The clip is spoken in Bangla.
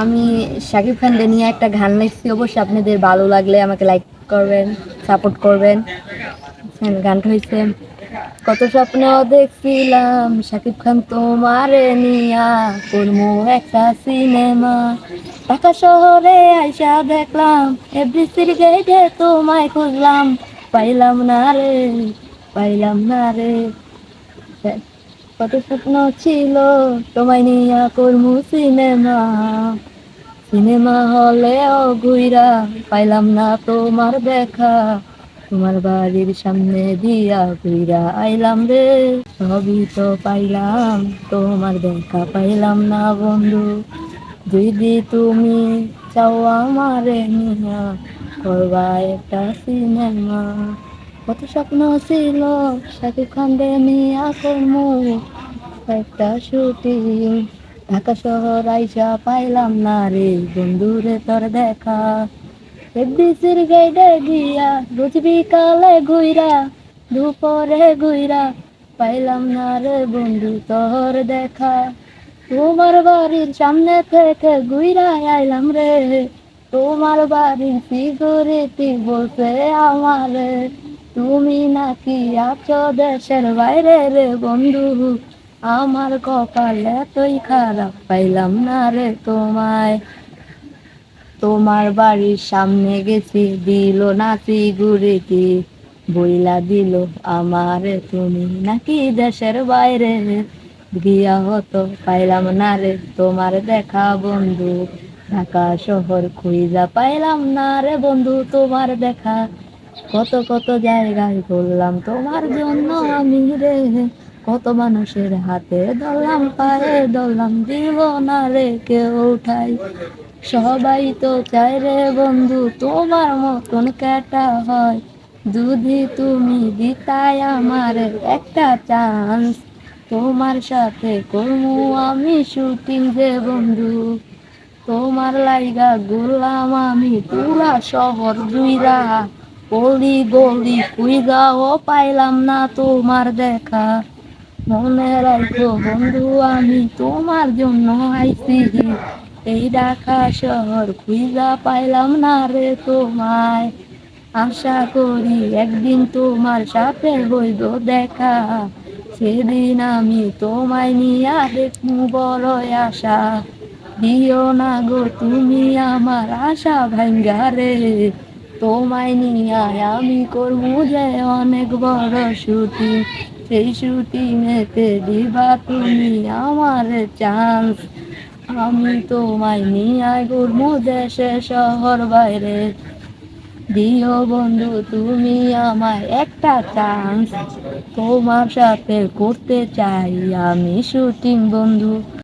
আমি শাকিব খানকে নিয়ে একটা গান লিখছি অবশ্যই আপনাদের ভালো লাগলে আমাকে লাইক করবেন সাপোর্ট করবেন। হ্যাঁ, গানটা হয়েছে কত স্বপ্ন দেখছিলাম শাকিব খান তোমারে নিয়া করমু একটা সিনেমা। ঢাকা শহরে আইসা দেখলাম এভরিসির গেটে তোমায় খুঁজলাম। পাইলাম না রে পাইলাম না রে। কত স্বপ্ন ছিল, তোমায় নিয়া করমু সিনেমা। সিনেমা হলেও ঘুইরা পাইলাম না তোমার দেখা। তোমার বাড়ির সামনে দিয়া ঘুইরা আইলাম রে, সবই তো পাইলাম, তোমার দেখা পাইলাম না বন্ধু। যদি তুমি চাও আমারে নিয়া, করবা একটা সিনেমা। কত স্বপ্ন ছিল শাকিব খান নিয়া করমু একটা শুটিং। ঢাকা শহর আইসা পাইলাম না রে বন্ধুরে তোর দেখা। এফডিসির গাইডে গিয়া রোজ বিকালে ঘুইরা, দুপুরে ঘুইরা পাইলাম না রে বন্ধু তোর দেখা। তোমার বাড়ির সামনে থেকে ঘুইরা আইলাম রে, তোমার বাড়ির সিকিউরিটি বলছে আমারে। তুমি নাকি আছো দেশের বাইরে রে বন্ধু? আমার কপাল এতই খারাপ, পাইলাম না রে তোমায়। তোমার বাড়ির সামনে গেছি, দিল নাচি গুড়িটি বইলা দিল আমারে, তুমি নাকি দেশের বাইরে? গিয়া হতো, পাইলাম না রে তোমার দেখা বন্ধু। ঢাকা শহর খুঁজা পাইলাম না রে বন্ধু, তোমার দেখা। কত কত জায়গায় বললাম তোমার জন্য আমি রে। কত মানুষের হাতে ধরলাম, পায়ে ধরলাম দিব না রে কেউ উঠাই। সবাই তো চায় রে বন্ধু, তোমার মতন কেটা হয়। যদি তুমি দিতাই আমার একটা চান্স তোমার সাথে করমু আমি শুটিং যে বন্ধু। তোমার লাইগা ঘুরলাম আমি পুরা শহর জুইরা। গলি গলি কুইগাও পাইলাম না তোমার দেখা। মনে রাখো বন্ধু, আমি তোমার জন্য আইছি। এই ঢাকা শহর খুঁজা পাইলাম না রে তোমায়। আশা করি একদিন তোমার সাথে হইব দেখা। সেদিন আমি তোমায় নিয়া দেখব বড় আশা। দিও না গো তুমি আমার আশা ভাঙ্গা রে। তোমায় নিয়ে আমি করব যে অনেক বড় শুটিং সেই শুটিংয়েতে দিবা তুমি, আমার চান্স। আমি তোমায় নিয়ে ঘুরবো দেশে শহর বাইরে। দিও বন্ধু, তুমি আমায় একটা চান্স। তোমার সাথে করতে চাই, আমি শুটিং, বন্ধু।